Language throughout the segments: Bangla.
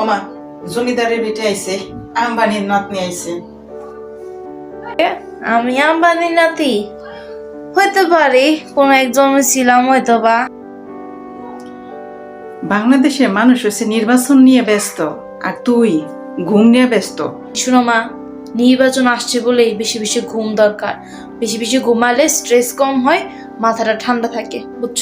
ওমা জমিদারের বেটে আইছে আম্বানির নাতনি আইছে। আমি আম্বানি নাতি? হইতে পারি কোন একজন ছিলাম হয়তো বা বাংলাদেশে মানুষ হচ্ছে নির্বাচন নিয়ে ব্যস্ত আর তুই ঘুম নিয়ে ব্যস্ত। শুনো মা নির্বাচন আসছে বলেই বেশি বেশি ঘুম দরকার। বেশি বেশি ঘুমালে স্ট্রেস কম হয় মাথাটা ঠান্ডা থাকে বুঝছ?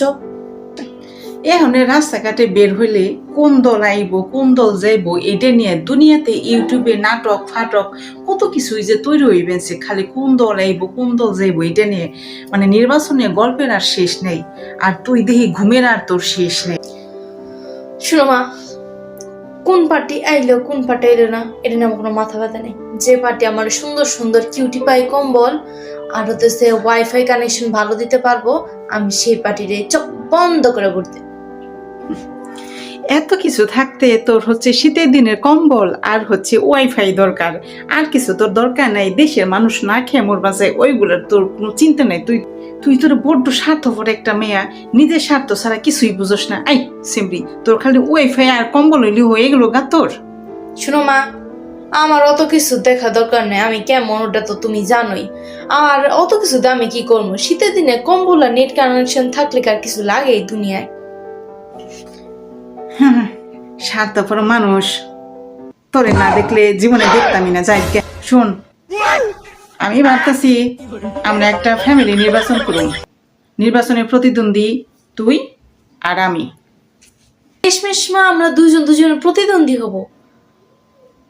এখন রাস্তাঘাটে বের হইলে কোন দল আইব, কোন দল যাইব, এটা নিয়ে দুনিয়াতে ইউটিউবে নাটক, ফাটক কত কিছুই যে তৈরি হইবেছে খালি কোন দল আইব, কোন দল যাইব, এটা নিয়ে মানে নির্বাচনে গল্পের আর শেষ নেই, আর তুই দেখি ঘুমের আর তোর শেষ নেই। শুনো মা, কোন পার্টি আইলো, কোন পার্টি আইলো না, এটা নিয়ে আমার কোনো মাথা ব্যথা নেই। যে পার্টি আমার সুন্দর সুন্দর কিউটি পাই কম্বল, আর হতেছে ওয়াইফাই কানেকশন ভালো দিতে পারব, আমি সেই পার্টিরে চোখ বন্ধ করে ঘুরতে এত কিছু থাকতে তোর হচ্ছে শীতের দিনের কম্বল আর হচ্ছে ওয়াইফাই দরকার। আর কিছু তোর দরকার নাই, দেশের মানুষ না খেয়ে মোর বাসায় ওইগুলোর তোর কোনো চিন্তা নাই। তুই তুই তোর বড্ড স্বার্থপর একটা মেয়া, নিজের স্বার্থ ছাড়া কিছুই বুঝোস না। আই সিম্পলি তোর খালি ওয়াইফাই আর কম্বল হইলে হয়ে গেল গা তোর। শুনো মা, আমার অত কিছু দেখা দরকার নেই, আমি কেমন ওটা তো তুমি জানোই। আর অত কিছু দামে কি করব? শীতের দিনে কম্বল আর নেট কানেকশন থাকলে কি আর কিছু লাগে এই দুনিয়ায়? স্বার্থপর মানুষ। তোরে না দেখলে জীবনে দেখতামই না যাই। শোন আমি ভাবতেছি আমরা একটা ফ্যামিলি নির্বাচন করুন। নির্বাচনের প্রতিদ্বন্দ্বী তুই আর আমি। শেষমেশ মা আমরা দুজন দুজনের প্রতিদ্বন্দ্বী হব।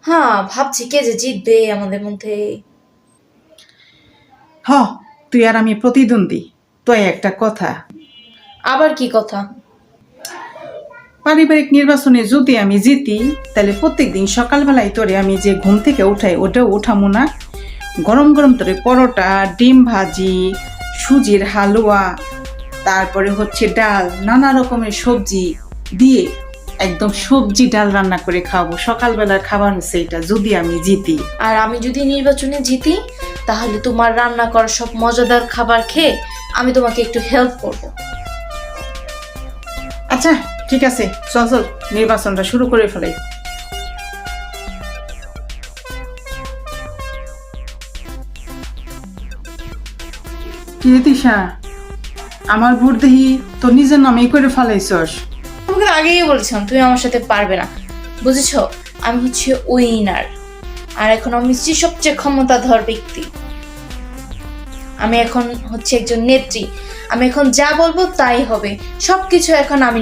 হ্যাঁ ভাবছি কে যে জিতবে আমাদের মধ্যে। হ তুই আর আমি প্রতিদ্বন্দ্বী। তো একটা কথা। আবার কি কথা? পারিবারিক নির্বাচনে যদি আমি জিতি তাহলে প্রত্যেক দিন সকালবেলায় তোরে আমি যে ঘুম থেকে উঠাই ওটাও উঠামো না। গরম গরম তোরে পরোটা ডিম ভাজি সুজির হালুয়া তারপরে হচ্ছে ডাল নানা রকমের সবজি দিয়ে একদম সবজি ডাল রান্না করে খাওয়াবো। সকালবেলার খাবার হচ্ছে এটা যদি আমি জিতি। আর আমি যদি নির্বাচনে জিতি তাহলে তোমার রান্না করা সব মজাদার খাবার খেয়ে আমি তোমাকে একটু হেল্প করব। আচ্ছা ঠিক আছে, চল চল, নির্বাচনটা শুরু করে ফেলাই। কি আমার ভোট দেখি তোর নিজের নামেই করে ফেলাইছস। তোমাকে আগেই বলছিলাম, তুমি আমার সাথে পারবে না। বুঝেছ? আমি হচ্ছে উইনার আর এখন আমি হচ্ছি সবচেয়ে ক্ষমতাধর ব্যক্তি। আমি এখন হচ্ছে একজন নেত্রী। আমি এখন যা বলব তাই হবে। সবকিছু এখন আমি